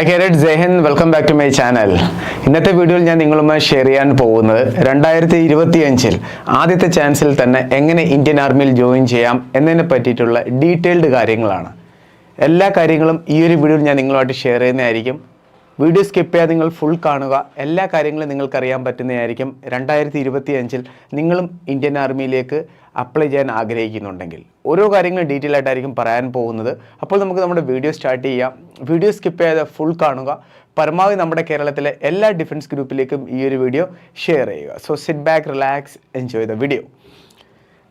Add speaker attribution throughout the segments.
Speaker 1: Hi carrot Jai Hind welcome back to my channel ഇന്നത്തെ വീഡിയോയിൽ ഞാൻ നിങ്ങളുമായി ഷെയർ ചെയ്യാൻ പോകുന്നത് രണ്ടായിരത്തി ഇരുപത്തി അഞ്ചിൽ ആദ്യത്തെ ചാൻസിൽ തന്നെ എങ്ങനെ ഇന്ത്യൻ ആർമിയിൽ ജോയിൻ ചെയ്യാം എന്നതിനെ പറ്റിയിട്ടുള്ള ഡീറ്റെയിൽഡ് കാര്യങ്ങളാണ്. എല്ലാ കാര്യങ്ങളും ഈ ഒരു വീഡിയോയിൽ ഞാൻ നിങ്ങളുമായിട്ട് ഷെയർ ചെയ്യുന്നതായിരിക്കും. വീഡിയോ സ്കിപ്പ് ചെയ്യാതെ നിങ്ങൾ ഫുൾ കാണുക. എല്ലാ കാര്യങ്ങളും നിങ്ങൾക്കറിയാൻ പറ്റുന്നതായിരിക്കും. രണ്ടായിരത്തി ഇരുപത്തി അഞ്ചിൽ നിങ്ങളും ഇന്ത്യൻ ആർമിയിലേക്ക് അപ്ലൈ ചെയ്യാൻ ആഗ്രഹിക്കുന്നുണ്ടെങ്കിൽ. ഓരോ കാര്യങ്ങളും ഡീറ്റെയിൽ ആയിട്ടായിരിക്കും പറയാൻ പോകുന്നത്. അപ്പോൾ നമുക്ക് നമ്മുടെ വീഡിയോ സ്റ്റാർട്ട് ചെയ്യാം. വീഡിയോ സ്കിപ്പ് ചെയ്യാതെ ഫുൾ കാണുക. പരമാവധി നമ്മുടെ കേരളത്തിലെ എല്ലാ ഡിഫൻസ് ഗ്രൂപ്പിലേക്കും ഈ ഒരു വീഡിയോ ഷെയർ ചെയ്യുക. So sit back relax enjoy the video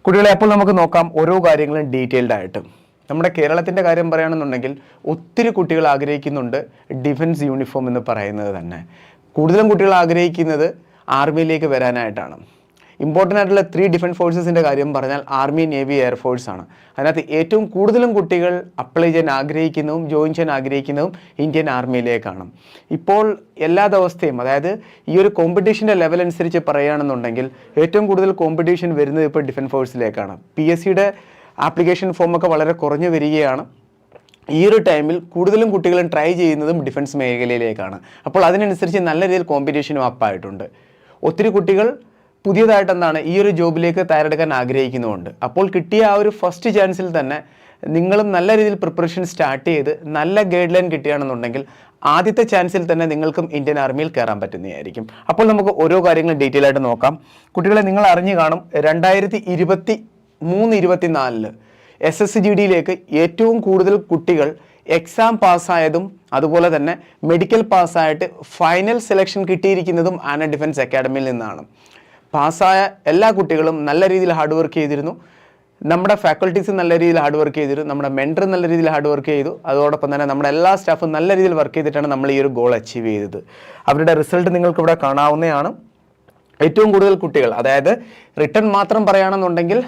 Speaker 1: കുട്ടികളെ അപ്പോൾ നമുക്ക് നോക്കാം ഓരോ കാര്യങ്ങളും ഡീറ്റെയിൽഡ് ആയിട്ട്. നമ്മുടെ കേരളത്തിന്റെ കാര്യം പറയുകയാണെന്നുണ്ടെങ്കിൽ ഒത്തിരി കുട്ടികൾ ആഗ്രഹിക്കുന്നുണ്ട് ഡിഫൻസ് യൂണിഫോം എന്ന് പറയുന്നത് തന്നെ. കൂടുതലും കുട്ടികൾ ആഗ്രഹിക്കുന്നത് ആർമിയിലേക്ക് വരാനായിട്ടാണ്. ഇമ്പോർട്ടന്റ് ആയിട്ടുള്ള ത്രീ ഡിഫൻസ് ഫോഴ്സസിന്റെ കാര്യം പറഞ്ഞാൽ ആർമി നേവി എയർഫോഴ്സ് ആണ്. അതിനകത്ത് ഏറ്റവും കൂടുതലും കുട്ടികൾ അപ്ലൈ ചെയ്യാൻ ആഗ്രഹിക്കുന്നതും ജോയിൻ ചെയ്യാൻ ആഗ്രഹിക്കുന്നതും ഇന്ത്യൻ ആർമിയിലേക്കാണ് ഇപ്പോൾ എല്ലാ ദിവസത്തെയും അതായത് ഈ ഒരു കോമ്പറ്റീഷന്റെ ലെവൽ അനുസരിച്ച് പറയുകയാണെന്നുണ്ടെങ്കിൽ ഏറ്റവും കൂടുതൽ കോമ്പറ്റീഷൻ വരുന്നത് ഇപ്പോൾ ഡിഫൻസ് ഫോഴ്സിലേക്കാണ് പി എസ് സിയുടെ ആപ്ലിക്കേഷൻ ഫോമൊക്കെ വളരെ കുറഞ്ഞു വരികയാണ്. ഈ ഒരു ടൈമിൽ കൂടുതലും കുട്ടികളും ട്രൈ ചെയ്യുന്നതും ഡിഫൻസ് മേഖലയിലേക്കാണ്. അപ്പോൾ അതിനനുസരിച്ച് നല്ല രീതിയിൽ കോമ്പറ്റീഷനും അപ്പായിട്ടുണ്ട് ഒത്തിരി കുട്ടികൾ പുതിയതായിട്ട് എന്താണ് ഈ ഒരു ജോബിലേക്ക് തയ്യാറെടുക്കാൻ ആഗ്രഹിക്കുന്നുമുണ്ട് അപ്പോൾ കിട്ടിയ ആ ഒരു ഫസ്റ്റ് ചാൻസിൽ തന്നെ നിങ്ങളും നല്ല രീതിയിൽ പ്രിപ്പറേഷൻ സ്റ്റാർട്ട് ചെയ്ത് നല്ല ഗൈഡ് ലൈൻ കിട്ടുകയാണെന്നുണ്ടെങ്കിൽ ആദ്യത്തെ ചാൻസിൽ തന്നെ നിങ്ങൾക്കും ഇന്ത്യൻ ആർമിയിൽ കയറാൻ പറ്റുന്നതായിരിക്കും. അപ്പോൾ നമുക്ക് ഓരോ കാര്യങ്ങളും ഡീറ്റെയിൽ ആയിട്ട് നോക്കാം. കുട്ടികളെ നിങ്ങൾ അറിഞ്ഞു കാണും രണ്ടായിരത്തി ഇരുപത്തി മൂന്ന് ഇരുപത്തിനാലിൽ എസ് എസ് ജി ഡിയിലേക്ക് ഏറ്റവും കൂടുതൽ കുട്ടികൾ എക്സാം പാസ്സായതും അതുപോലെ തന്നെ മെഡിക്കൽ പാസ്സായിട്ട് ഫൈനൽ സെലക്ഷൻ കിട്ടിയിരിക്കുന്നതും ആന ഡിഫൻസ് അക്കാഡമിയിൽ നിന്നാണ്. പാസ്സായ എല്ലാ കുട്ടികളും നല്ല രീതിയിൽ ഹാർഡ് വർക്ക് ചെയ്തിരുന്നു. നമ്മുടെ ഫാക്കൽറ്റീസ് നല്ല രീതിയിൽ ഹാർഡ് വർക്ക് ചെയ്തിരുന്നു. നമ്മുടെ മെന്റർ നല്ല രീതിയിൽ ഹാർഡ് വർക്ക് ചെയ്തു. അതോടൊപ്പം തന്നെ നമ്മുടെ എല്ലാ സ്റ്റാഫും നല്ല രീതിയിൽ വർക്ക് ചെയ്തിട്ടാണ് നമ്മൾ ഈ ഒരു ഗോൾ അച്ചീവ് ചെയ്തത്. അവരുടെ റിസൾട്ട് നിങ്ങൾക്ക് ഇവിടെ കാണാവുന്നതാണ്. ഏറ്റവും കൂടുതൽ കുട്ടികൾ അതായത് റിട്ടേൺ മാത്രം പറയുകയാണെന്നുണ്ടെങ്കിൽ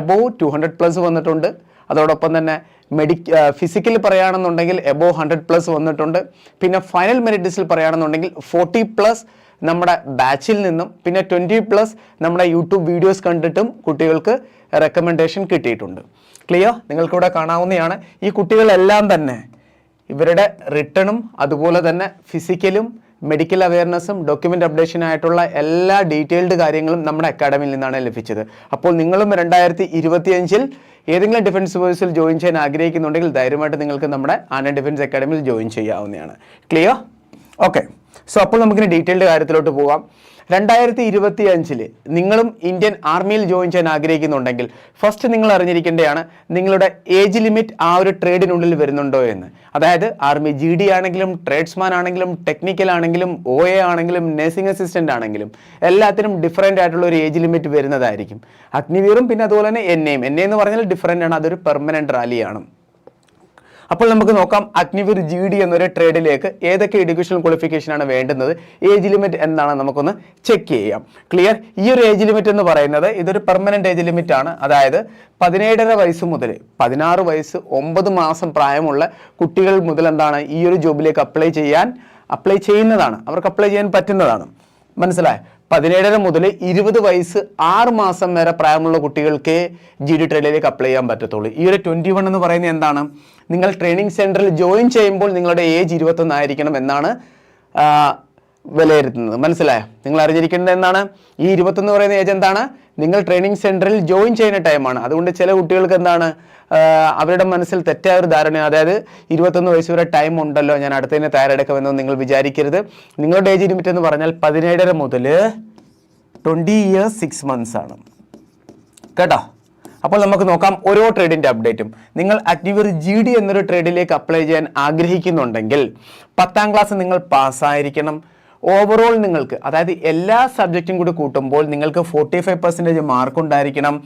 Speaker 1: എബോവ് ടു ഹൺഡ്രഡ് പ്ലസ് വന്നിട്ടുണ്ട്. അതോടൊപ്പം തന്നെ മെഡിക് ഫിസിക്കൽ പറയുകയാണെന്നുണ്ടെങ്കിൽ എബോവ് ഹൺഡ്രഡ് പ്ലസ് വന്നിട്ടുണ്ട്. പിന്നെ ഫൈനൽ മെറിറ്റ് ലിസ്റ്റിൽ പറയുകയാണെന്നുണ്ടെങ്കിൽ ഫോർട്ടി പ്ലസ് നമ്മുടെ ബാച്ചിൽ നിന്നും പിന്നെ ട്വന്റി പ്ലസ് നമ്മുടെ യൂട്യൂബ് വീഡിയോസ് കണ്ടിട്ടും കുട്ടികൾക്ക് റെക്കമെൻഡേഷൻ കിട്ടിയിട്ടുണ്ട്. ക്ലിയർ നിങ്ങൾക്കിവിടെ കാണാവുന്നതാണ്. ഈ കുട്ടികളെല്ലാം തന്നെ ഇവരുടെ റിട്ടേണും അതുപോലെ തന്നെ ഫിസിക്കലും മെഡിക്കൽ അവയർനെസ്സും ഡോക്യുമെന്റ് അപ്ഡേഷനായിട്ടുള്ള എല്ലാ ഡീറ്റെയിൽഡ് കാര്യങ്ങളും നമ്മുടെ അക്കാഡമിയിൽ നിന്നാണ് ലഭിച്ചത്. അപ്പോൾ നിങ്ങളും രണ്ടായിരത്തി ഇരുപത്തിയഞ്ചിൽ ഏതെങ്കിലും ഡിഫൻസ് സർവീസിൽ ജോയിൻ ചെയ്യാൻ ആഗ്രഹിക്കുന്നുണ്ടെങ്കിൽ ധൈര്യമായിട്ട് നിങ്ങൾക്ക് നമ്മുടെ ആന ഡിഫൻസ് അക്കാഡമിയിൽ ജോയിൻ ചെയ്യാവുന്നതാണ്. ക്ലിയർ ഓക്കെ സോ അപ്പോൾ നമുക്കിനി ഡീറ്റെയിൽഡ് കാര്യത്തിലോട്ട് പോകാം. രണ്ടായിരത്തി ഇരുപത്തി അഞ്ചിൽ നിങ്ങളും ഇന്ത്യൻ ആർമിയിൽ ജോയിൻ ചെയ്യാൻ ആഗ്രഹിക്കുന്നുണ്ടെങ്കിൽ ഫസ്റ്റ് നിങ്ങൾ അറിഞ്ഞിരിക്കേണ്ടതാണ് നിങ്ങളുടെ ഏജ് ലിമിറ്റ് ആ ഒരു ട്രേഡിനുള്ളിൽ വരുന്നുണ്ടോ എന്ന്. അതായത് ആർമി ജി ഡി ആണെങ്കിലും ട്രേഡ്സ്മാൻ ആണെങ്കിലും ടെക്നിക്കൽ ആണെങ്കിലും ഒ എ ആണെങ്കിലും നഴ്സിംഗ് അസിസ്റ്റന്റ് ആണെങ്കിലും എല്ലാത്തിനും ഡിഫറെന്റ് ആയിട്ടുള്ള ഒരു ഏജ് ലിമിറ്റ് വരുന്നതായിരിക്കും. അഗ്നിവീറും പിന്നെ അതുപോലെ തന്നെ എൻ എയും എൻ എന്ന് പറഞ്ഞാൽ ഡിഫറെന്റ് ആണ്. അതൊരു പെർമനന്റ് റാലിയാണ് അപ്പോൾ നമുക്ക് നോക്കാം അഗ്നിവീർ ജി ഡി എന്നൊരു ട്രേഡിലേക്ക് ഏതൊക്കെ എഡ്യൂക്കേഷൻ ക്വാളിഫിക്കേഷൻ ആണ് വേണ്ടുന്നത് ഏജ് ലിമിറ്റ് എന്താണ് നമുക്കൊന്ന് ചെക്ക് ചെയ്യാം. ക്ലിയർ ഈ ഒരു ഏജ് ലിമിറ്റ് എന്ന് പറയുന്നത് ഇതൊരു പെർമനന്റ് ഏജ് ലിമിറ്റ് ആണ്. അതായത് പതിനേഴര വയസ്സ് മുതൽ പതിനാറ് വയസ്സ് ഒമ്പത് മാസം പ്രായമുള്ള കുട്ടികൾ മുതൽ എന്താണ് ഈ ഒരു ജോബിലേക്ക് അപ്ലൈ ചെയ്യാൻ അപ്ലൈ ചെയ്യുന്നതാണ്. അവർക്ക് അപ്ലൈ ചെയ്യാൻ പറ്റുന്നതാണ്. മനസ്സിലായോ? പതിനേഴര മുതൽ ഇരുപത് വയസ്സ് ആറ് മാസം വരെ പ്രായമുള്ള കുട്ടികൾക്ക് ജി ഡി ട്രെയിലേക്ക് അപ്ലൈ ചെയ്യാൻ പറ്റത്തുള്ളൂ. ഈ ഒരു ട്വന്റി വൺ എന്ന് പറയുന്നത് എന്താണ്? നിങ്ങൾ ട്രെയിനിങ് സെന്ററിൽ ജോയിൻ ചെയ്യുമ്പോൾ നിങ്ങളുടെ ഏജ് ഇരുപത്തൊന്നായിരിക്കണം എന്നാണ് വിലയിരുത്തുന്നത്. മനസ്സിലായോ? നിങ്ങൾ അറിഞ്ഞിരിക്കേണ്ടത് എന്താണ്? ഈ ഇരുപത്തൊന്ന് പറയുന്ന ഏജ് എന്താണ്? നിങ്ങൾ ട്രെയിനിങ് സെന്ററിൽ ജോയിൻ ചെയ്യുന്ന ടൈമാണ് അതുകൊണ്ട് ചില കുട്ടികൾക്ക് എന്താണ്? അവരുടെ മനസ്സിൽ തെറ്റായ ഒരു ധാരണ അതായത് ഇരുപത്തൊന്ന് വയസ്സ് വരെ ടൈം ഉണ്ടല്ലോ ഞാൻ അടുത്തതിനെ തയ്യാറെടുക്കുമെന്ന് നിങ്ങൾ വിചാരിക്കരുത്. നിങ്ങളുടെ ഏജ് ലിമിറ്റ് എന്ന് പറഞ്ഞാൽ പതിനേഴര മുതൽ ട്വന്റി ഇയേഴ്സ് സിക്സ് മന്ത്സ് ആണ്. കേട്ടോ? അപ്പോൾ നമുക്ക് നോക്കാം ഓരോ ട്രേഡിന്റെ അപ്ഡേറ്റും നിങ്ങൾ അഗ്നിവർ ജി ഡി എന്നൊരു ട്രേഡിലേക്ക് അപ്ലൈ ചെയ്യാൻ ആഗ്രഹിക്കുന്നുണ്ടെങ്കിൽ പത്താം ക്ലാസ് നിങ്ങൾ പാസ്സായിരിക്കണം ഓവറോൾ നിങ്ങൾക്ക് അതായത് എല്ലാ സബ്ജക്റ്റും കൂടി കൂട്ടുമ്പോൾ നിങ്ങൾക്ക് ഫോർട്ടി ഫൈവ് പെർസെന്റേജ് മാർക്ക് ഉണ്ടായിരിക്കണം.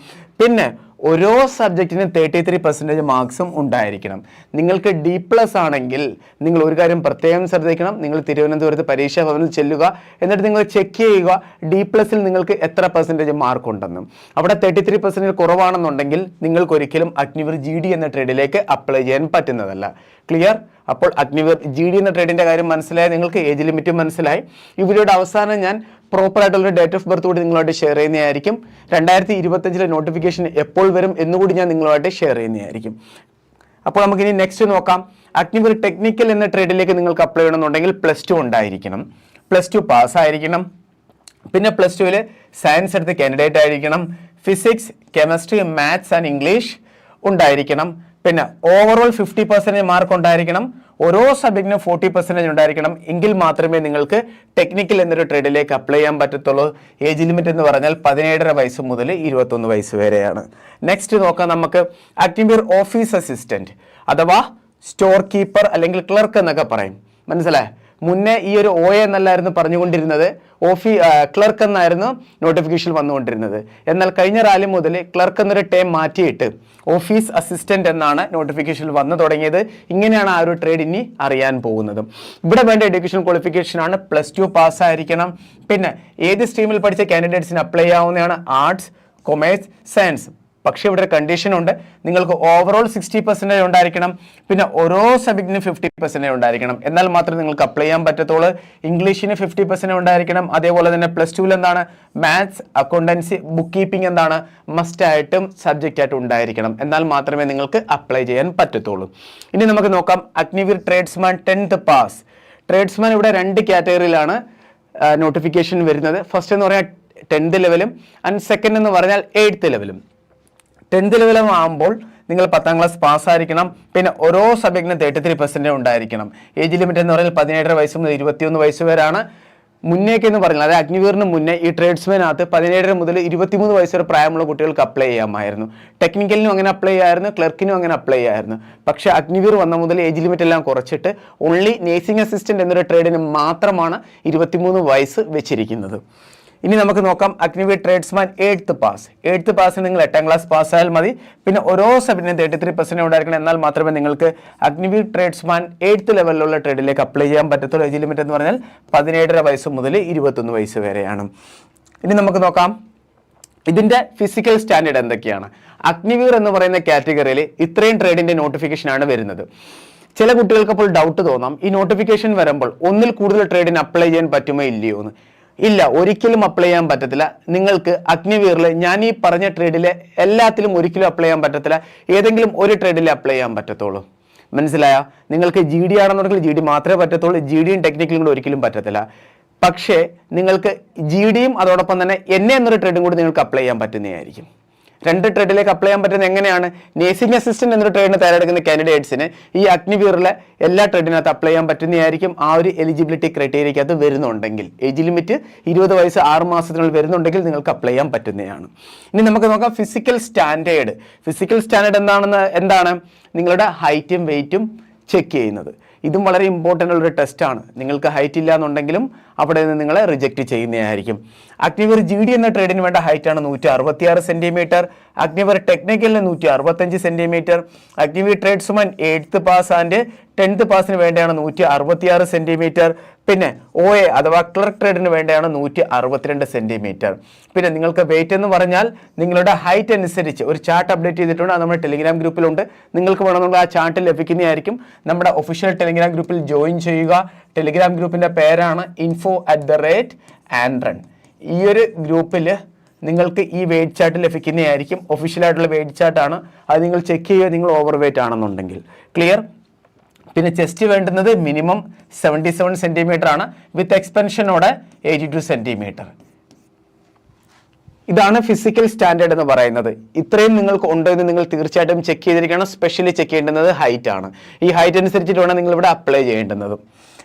Speaker 1: പിന്നെ ഓരോ സബ്ജക്റ്റിനും തേർട്ടി ത്രീ പെർസെന്റേജ് മാർക്സും ഉണ്ടായിരിക്കണം. നിങ്ങൾക്ക് ഡി പ്ലസ് ആണെങ്കിൽ നിങ്ങൾ ഒരു കാര്യം പ്രത്യേകം ശ്രദ്ധിക്കണം. നിങ്ങൾ തിരുവനന്തപുരത്ത് പരീക്ഷാ ഭവനിൽ ചെല്ലുക. എന്നിട്ട് നിങ്ങൾ ചെക്ക് ചെയ്യുക ഡി പ്ലസിൽ നിങ്ങൾക്ക് എത്ര പെർസെന്റേജ് മാർക്ക് ഉണ്ടെന്നും. അവിടെ തേർട്ടി ത്രീ പെർസെന്റേജ് കുറവാണെന്നുണ്ടെങ്കിൽ നിങ്ങൾക്ക് ഒരിക്കലും അഗ്നിവർ ജി ഡി എന്ന ട്രേഡിലേക്ക് അപ്ലൈ ചെയ്യാൻ പറ്റുന്നതല്ല. ക്ലിയർ അപ്പോൾ അഗ്നിവർ ജി ഡി എന്ന ട്രേഡിന്റെ കാര്യം മനസ്സിലായി നിങ്ങൾക്ക് ഏജ് ലിമിറ്റും മനസ്സിലായി. ഈ വീഡിയോയുടെ അവസാനം ഞാൻ പ്രോപ്പർ ആയിട്ടുള്ള ഡേറ്റ് ഓഫ് ബർത്ത് കൂടി നിങ്ങളുമായിട്ട് ഷെയർ ചെയ്യുന്നതായിരിക്കും. രണ്ടായിരത്തി ഇരുപത്തഞ്ചിലെ നോട്ടിഫിക്കേഷൻ എപ്പോൾ വരും എന്നുകൂടി ഞാൻ നിങ്ങളുമായിട്ട് ഷെയർ ചെയ്യുന്നതായിരിക്കും. അപ്പോൾ നമുക്ക് ഇനി നെക്സ്റ്റ് നോക്കാം അഗ്നിവർ ടെക്നിക്കൽ എന്ന ട്രേഡിലേക്ക് നിങ്ങൾക്ക് അപ്ലൈ ചെയ്യണമെന്നുണ്ടെങ്കിൽ പ്ലസ് ടു ഉണ്ടായിരിക്കണം. പ്ലസ് ടു പാസ്സായിരിക്കണം പിന്നെ പ്ലസ് ടുവിൽ സയൻസ് എടുത്ത് കാൻഡിഡേറ്റ് ആയിരിക്കണം. Physics chemistry maths and English ഉണ്ടായിരിക്കണം. പിന്നെ ഓവറോൾ ഫിഫ്റ്റി പെർസെന്റേജ് മാർക്ക് ഉണ്ടായിരിക്കണം. ഓരോ സബ്ജക്റ്റിനും ഫോർട്ടി പെർസെന്റേജ് ഉണ്ടായിരിക്കണം. എങ്കിൽ മാത്രമേ നിങ്ങൾക്ക് ടെക്നിക്കൽ എന്നൊരു ട്രേഡിലേക്ക് അപ്ലൈ ചെയ്യാൻ പറ്റത്തുള്ളൂ. ഏജ് ലിമിറ്റ് എന്ന് പറഞ്ഞാൽ പതിനേഴര വയസ്സ് മുതൽ ഇരുപത്തൊന്ന് വയസ്സ് വരെയാണ്. നെക്സ്റ്റ് നോക്കാം നമുക്ക് അക്ടിംബിയർ ഓഫീസ് അസിസ്റ്റന്റ് അഥവാ സ്റ്റോർ കീപ്പർ അല്ലെങ്കിൽ ക്ലർക്ക് എന്നൊക്കെ പറയും. മനസ്സിലായേ? മുന്നേ ഈ ഒരു ഒ എന്നല്ലായിരുന്നു പറഞ്ഞുകൊണ്ടിരുന്നത്. ഓഫീ ക്ലർക്ക് എന്നായിരുന്നു നോട്ടിഫിക്കേഷൻ വന്നുകൊണ്ടിരുന്നത്. എന്നാൽ കഴിഞ്ഞ റാലി മുതൽ ക്ലർക്ക് എന്നൊരു ടേം മാറ്റിയിട്ട് ഓഫീസ് അസിസ്റ്റന്റ് എന്നാണ് നോട്ടിഫിക്കേഷൻ വന്നു തുടങ്ങിയത്. ഇങ്ങനെയാണ് ആ ഒരു ട്രേഡ് ഇനി അറിയാൻ പോകുന്നത്. ഇവിടെ വേണ്ട എഡ്യൂക്കേഷൻ ക്വാളിഫിക്കേഷൻ ആണ്. പ്ലസ് ടു പാസ്സായിരിക്കണം പിന്നെ ഏത് സ്ട്രീമിൽ പഠിച്ച കാൻഡിഡേറ്റ്സിന് അപ്ലൈ ചെയ്യാവുന്നതാണ്? ആർട്സ് കൊമേഴ്സ് സയൻസ് പക്ഷേ ഇവിടെ ഒരു കണ്ടീഷൻ ഉണ്ട്. നിങ്ങൾക്ക് ഓവറോൾ സിക്സ്റ്റി പെർസെന്റേജ് ഉണ്ടായിരിക്കണം. പിന്നെ ഓരോ സബ്ജക്റ്റിനും ഫിഫ്റ്റി പെർസെന്റേജ് ഉണ്ടായിരിക്കണം. എന്നാൽ മാത്രമേ നിങ്ങൾക്ക് അപ്ലൈ ചെയ്യാൻ പറ്റത്തുള്ളൂ. ഇംഗ്ലീഷിന് ഫിഫ്റ്റി പെർസെന്റേജ് ഉണ്ടായിരിക്കണം. അതേപോലെ തന്നെ പ്ലസ് ടുവിൽ എന്താണ്? മാത്സ് അക്കൗണ്ടൻസി ബുക്ക് കീപ്പിംഗ് എന്താണ്? മസ്റ്റ് ആയിട്ടും സബ്ജക്റ്റ് ആയിട്ട് ഉണ്ടായിരിക്കണം. എന്നാൽ മാത്രമേ നിങ്ങൾക്ക് അപ്ലൈ ചെയ്യാൻ പറ്റത്തുള്ളൂ. ഇനി നമുക്ക് നോക്കാം. Agniveer tradesman tenth pass tradesman ഇവിടെ രണ്ട് കാറ്റഗറിയിലാണ് നോട്ടിഫിക്കേഷൻ വരുന്നത്. ഫസ്റ്റ് എന്ന് പറഞ്ഞാൽ ടെൻത്ത് ലെവലും ആൻഡ് സെക്കൻഡ് എന്ന് പറഞ്ഞാൽ എയ്ത്ത് ലെവലും ടെൻത്ത് ലെവലും ആകുമ്പോൾ നിങ്ങൾ പത്താം ക്ലാസ് പാസ്സായിരിക്കണം പിന്നെ ഓരോ സബ്ജക്റ്റിനും തേർട്ടി ത്രീ പെർസെന്റേജ് ഉണ്ടായിരിക്കണം. ഏജ് ലിമിറ്റ് എന്ന് പറഞ്ഞാൽ പതിനേഴര വയസ്സ് മുതൽ ഇരുപത്തിയൊന്ന് വയസ്സ് വരെയാണ്. മുന്നേക്ക് എന്ന് പറഞ്ഞാൽ അതായത് അഗ്നിവീറിന് മുന്നേ ഈ ട്രേഡ്സ്മാനകത്ത് പതിനേഴര മുതൽ ഇരുപത്തിമൂന്ന് വയസ്സ് വരെ പ്രായമുള്ള കുട്ടികൾക്ക് അപ്ലൈ ചെയ്യാമായിരുന്നു. ടെക്നിക്കലിനും അങ്ങനെ അപ്ലൈ ചെയ്യായിരുന്നു ക്ലർക്കിനും അങ്ങനെ അപ്ലൈ ചെയ്യായിരുന്നു. പക്ഷേ അഗ്നിവീർ വന്ന മുതൽ ഏജ് ലിമിറ്റ് എല്ലാം കുറച്ചിട്ട് ഓൺലി നേഴ്സിംഗ് അസിസ്റ്റന്റ് എന്നൊരു ട്രേഡിന് മാത്രമാണ് ഇരുപത്തിമൂന്ന് വയസ്സ് വെച്ചിരിക്കുന്നത്. ഇനി നമുക്ക് നോക്കാം Agniveer tradesman eighth pass eighth pass നിങ്ങൾ എട്ടാം ക്ലാസ് പാസ്സായാൽ മതി. പിന്നെ ഓരോ സബ്ജക്റ്റിനും തേർട്ടി ത്രീ പെർസെന്റ് ഉണ്ടായിരിക്കണം. എന്നാൽ മാത്രമേ നിങ്ങൾക്ക് അഗ്നിവി ട്രേഡ്സ്മാൻ എയ്ത്ത് ലെവലിലുള്ള ട്രേഡിലേക്ക് അപ്ലൈ ചെയ്യാൻ പറ്റത്തുള്ളൂ. ഏജ് ലിമിറ്റ് എന്ന് പറഞ്ഞാൽ പതിനേഴര വയസ്സ് മുതൽ ഇരുപത്തൊന്ന് വയസ്സ് വരെയാണ്. ഇനി നമുക്ക് നോക്കാം. ഇതിന്റെ ഫിസിക്കൽ സ്റ്റാൻഡേർഡ് എന്തൊക്കെയാണ്? അഗ്നിവീർ എന്ന് പറയുന്ന കാറ്റഗറിയിൽ ഇത്രയും ട്രേഡിന്റെ നോട്ടിഫിക്കേഷൻ ആണ് വരുന്നത്. ചില കുട്ടികൾക്ക് അപ്പോൾ ഡൗട്ട് തോന്നാം. ഈ നോട്ടിഫിക്കേഷൻ വരുമ്പോൾ ഒന്നിൽ കൂടുതൽ ട്രേഡിന് അപ്ലൈ ചെയ്യാൻ പറ്റുമോ ഇല്ലയോ എന്ന്. ഇല്ല ഒരിക്കലും അപ്ലൈ ചെയ്യാൻ പറ്റത്തില്ല. നിങ്ങൾക്ക് അഗ്നിവീറിൽ ഞാൻ ഈ പറഞ്ഞ ട്രേഡിലെ എല്ലാത്തിലും ഒരിക്കലും അപ്ലൈ ചെയ്യാൻ പറ്റത്തില്ല. ഏതെങ്കിലും ഒരു ട്രേഡിൽ അപ്ലൈ ചെയ്യാൻ പറ്റത്തുള്ളൂ മനസ്സിലായോ? നിങ്ങൾക്ക് ജി ഡി ആണെന്നുണ്ടെങ്കിൽ ജി ഡി മാത്രമേ പറ്റത്തുള്ളൂ. ജി ഡിയും ടെക്നിക്കലും കൂടെ ഒരിക്കലും പറ്റത്തില്ല. പക്ഷേ നിങ്ങൾക്ക് ജി ഡിയും അതോടൊപ്പം തന്നെ എന്നെ എന്നൊരു ട്രേഡും കൂടി നിങ്ങൾക്ക് അപ്ലൈ ചെയ്യാൻ പറ്റുന്നതായിരിക്കും. രണ്ട് ട്രേഡിലേക്ക് അപ്ലൈ ചെയ്യാൻ പറ്റുന്നത് എങ്ങനെയാണ്? നേഴ്സിംഗ് അസിസ്റ്റന്റ് എന്നൊരു ട്രേഡിന് തയ്യാറെടുക്കുന്ന കാൻഡിഡേറ്റ്സിന് ഈ അഗ്നിവീറിലെ എല്ലാ ട്രേഡിനകത്ത് അപ്ലൈ ചെയ്യാൻ പറ്റുന്നതായിരിക്കും ആ ഒരു എലിജിബിലിറ്റി ക്രൈറ്റീരിയക്കകത്ത് വരുന്നുണ്ടെങ്കിൽ. ഏജ് ലിമിറ്റ് ഇരുപത് വയസ്സ് ആറ് മാസത്തിനുള്ളിൽ വരുന്നുണ്ടെങ്കിൽ നിങ്ങൾക്ക് അപ്ലൈ ചെയ്യാൻ പറ്റുന്നതാണ്. ഇനി നമുക്ക് നോക്കാം ഫിസിക്കൽ സ്റ്റാൻഡേർഡ് ഫിസിക്കൽ സ്റ്റാൻഡേർഡ് എന്താണെന്ന് എന്താണ്? നിങ്ങളുടെ ഹൈറ്റും വെയിറ്റും ചെക്ക് ചെയ്യുന്നത്. ഇതും വളരെ ഇമ്പോർട്ടന്റ് ഉള്ളൊരു ടെസ്റ്റാണ് നിങ്ങൾക്ക് ഹൈറ്റ് ഇല്ല എന്നുണ്ടെങ്കിലും അവിടെ നിന്ന് നിങ്ങളെ റിജക്റ്റ് ചെയ്യുന്നതായിരിക്കും. അഗ്നിവർ ജി ഡി എന്ന ട്രേഡിന് വേണ്ട ഹൈറ്റാണ് നൂറ്റി അറുപത്തി ആറ് സെന്റിമീറ്റർ അഗ്നിവർ ടെക്നിക്കലിന് നൂറ്റി അറുപത്തഞ്ച് centimetre Agniveer tradesman eighth pass and tenth പാസിന് വേണ്ടിയാണ് നൂറ്റി അറുപത്തിയാറ് സെന്റിമീറ്റർ പിന്നെ ഒ എ അഥവാ ക്ലർക്ക് ട്രേഡിന് വേണ്ടിയാണ് നൂറ്റി അറുപത്തിരണ്ട് സെന്റിമീറ്റർ പിന്നെ നിങ്ങൾക്ക് വെയിറ്റ് എന്ന് പറഞ്ഞാൽ നിങ്ങളുടെ ഹൈറ്റ് അനുസരിച്ച് ഒരു ചാർട്ട് അപ്ഡേറ്റ് ചെയ്തിട്ടുണ്ട്. അത് നമ്മുടെ ടെലിഗ്രാം ഗ്രൂപ്പിലുണ്ട് നിങ്ങൾക്ക് വേണമെന്നുള്ള ആ ചാർട്ട് ലഭിക്കുന്നതായിരിക്കും. നമ്മുടെ ഒഫീഷ്യൽ ടെലിഗ്രാം ഗ്രൂപ്പിൽ ജോയിൻ ചെയ്യുക. ടെലിഗ്രാം ഗ്രൂപ്പിന്റെ പേരാണ് ഇൻഫോ അറ്റ് ദ റേറ്റ് ആൻഡ്രൺ ഈ ഒരു ഗ്രൂപ്പിൽ നിങ്ങൾക്ക് ഈ വെയിറ്റ് ചാർട്ട് ലഭിക്കുന്നതായിരിക്കും. ഒഫീഷ്യലായിട്ടുള്ള വെയിറ്റ് ചാർട്ടാണ് അത് നിങ്ങൾ ചെക്ക് ചെയ്യുക നിങ്ങൾ ഓവർ വെയിറ്റ് ആണെന്നുണ്ടെങ്കിൽ. ക്ലിയർ പിന്നെ ചെസ്റ്റ് വേണ്ടുന്നത് മിനിമം സെവന്റി സെവൻ സെന്റിമീറ്റർ ആണ് വിത്ത് എക്സ്പെൻഷനോടെ എയ്റ്റി ടു സെന്റിമീറ്റർ ഇതാണ് ഫിസിക്കൽ സ്റ്റാൻഡേർഡ് എന്ന് പറയുന്നത്. ഇത്രയും നിങ്ങൾക്ക് ഉണ്ടോ എന്ന് നിങ്ങൾ തീർച്ചയായിട്ടും ചെക്ക് ചെയ്തിരിക്കണം. സ്പെഷ്യലി ചെക്ക് ചെയ്യേണ്ടുന്നത് ഹൈറ്റ് ആണ്. ഈ ഹൈറ്റ് അനുസരിച്ചിട്ട് വേണം നിങ്ങൾ ഇവിടെ അപ്ലൈ ചെയ്യേണ്ടുന്നത്.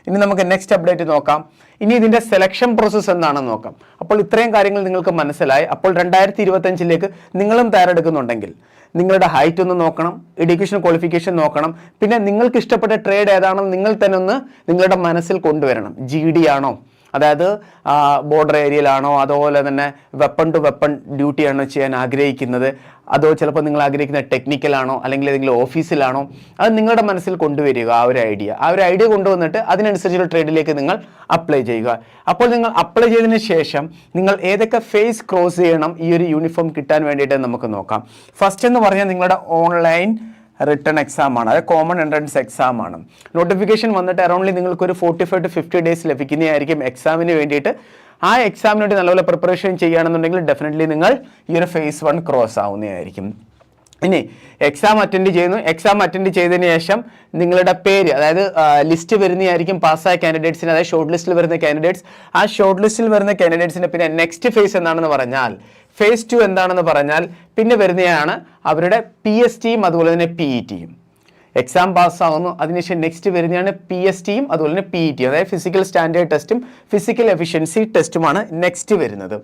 Speaker 1: ഇനി നമുക്ക് നെക്സ്റ്റ് അപ്ഡേറ്റ് നോക്കാം. ഇനി ഇതിന്റെ സെലക്ഷൻ പ്രോസസ്സ് എന്താണെന്ന് നോക്കാം. അപ്പോൾ ഇത്രയും കാര്യങ്ങൾ നിങ്ങൾക്ക് മനസ്സിലായി. അപ്പോൾ രണ്ടായിരത്തി ഇരുപത്തഞ്ചിലേക്ക് നിങ്ങളും തയ്യാറെടുക്കുന്നുണ്ടെങ്കിൽ നിങ്ങളുടെ ഹൈറ്റ് ഒന്ന് നോക്കണം എഡ്യൂക്കേഷൻ ക്വാളിഫിക്കേഷൻ നോക്കണം. പിന്നെ നിങ്ങൾക്ക് ഇഷ്ടപ്പെട്ട ട്രേഡ് ഏതാണെന്ന് നിങ്ങൾ തന്നെ ഒന്ന് നിങ്ങളുടെ മനസ്സിൽ കൊണ്ടുവരണം. ജി ഡി ആണോ? അതായത് ബോർഡർ ഏരിയയിലാണോ അതുപോലെ തന്നെ വെപ്പൺ ടു വെപ്പൺ ഡ്യൂട്ടിയാണോ ചെയ്യാൻ ആഗ്രഹിക്കുന്നത്? അതോ ചിലപ്പോൾ നിങ്ങൾ ആഗ്രഹിക്കുന്ന ടെക്നിക്കലാണോ അല്ലെങ്കിൽ ഏതെങ്കിലും ഓഫീസിലാണോ അത് നിങ്ങളുടെ മനസ്സിൽ കൊണ്ടുവരിക ആ ഒരു ഐഡിയ ആ ഒരു ഐഡിയ കൊണ്ടുവന്നിട്ട് അതിനനുസരിച്ചുള്ള ട്രേഡിലേക്ക് നിങ്ങൾ അപ്ലൈ ചെയ്യുക. അപ്പോൾ നിങ്ങൾ അപ്ലൈ ചെയ്തതിന് ശേഷം നിങ്ങൾ ഏതൊക്കെ ഫേസ് ക്രോസ് ചെയ്യണം ഈ ഒരു യൂണിഫോം കിട്ടാൻ വേണ്ടിയിട്ട് നമുക്ക് നോക്കാം. ഫസ്റ്റ് എന്ന് പറഞ്ഞാൽ നിങ്ങളുടെ ഓൺലൈൻ റിട്ടേൺ എക്സാം ആണ് അത് കോമൺ എൻട്രൻസ് എക്സാം ആണ് നോട്ടിഫിക്കേഷൻ വന്നിട്ട് അറൗണ്ട്ലി നിങ്ങൾക്ക് ഒരു forty five to fifty days ലഭിക്കുന്നതായിരിക്കും എക്സാമിന് വേണ്ടിയിട്ട്. ആ എക്സാമിന് വേണ്ടി നല്ലപോലെ പ്രിപ്പറേഷൻ ചെയ്യുകയാണെന്നുണ്ടെങ്കിൽ ഡെഫിനറ്റ്ലി നിങ്ങൾ ഈ ഒരു ഫേസ് വൺ ക്രോസ് ആവുന്നതായിരിക്കും. ഇനി എക്സാം അറ്റൻഡ് ചെയ്യുന്നു. എക്സാം അറ്റൻഡ് ചെയ്തതിന് ശേഷം നിങ്ങളുടെ പേര് അതായത് ലിസ്റ്റ് വരുന്നതായിരിക്കും പാസ്സായ കാൻഡിഡേറ്റ്സിന് അതായത് ഷോർട്ട് ലിസ്റ്റിൽ വരുന്ന കാൻഡിഡേറ്റ്സ് ആ ഷോർട്ട് ലിസ്റ്റിൽ വരുന്ന കാൻഡിഡേറ്റ്സിന് പിന്നെ നെക്സ്റ്റ് ഫേസ് എന്താണെന്ന് പറഞ്ഞാൽ ഫേസ് ടു എന്താണെന്ന് പറഞ്ഞാൽ പിന്നെ വരുന്നതാണ് അവരുടെ പി എസ് ടിയും അതുപോലെ തന്നെ പി ഇ ടിയും എക്സാം പാസ്സാകുന്നു അതിനുശേഷം നെക്സ്റ്റ് വരുന്നതാണ് പി എസ് ടിയും അതുപോലെ തന്നെ പി ഇ ടിയും അതായത് ഫിസിക്കൽ സ്റ്റാൻഡേർഡ് ടെസ്റ്റും ഫിസിക്കൽ എഫിഷ്യൻസി ടെസ്റ്റുമാണ് നെക്സ്റ്റ് വരുന്നത്.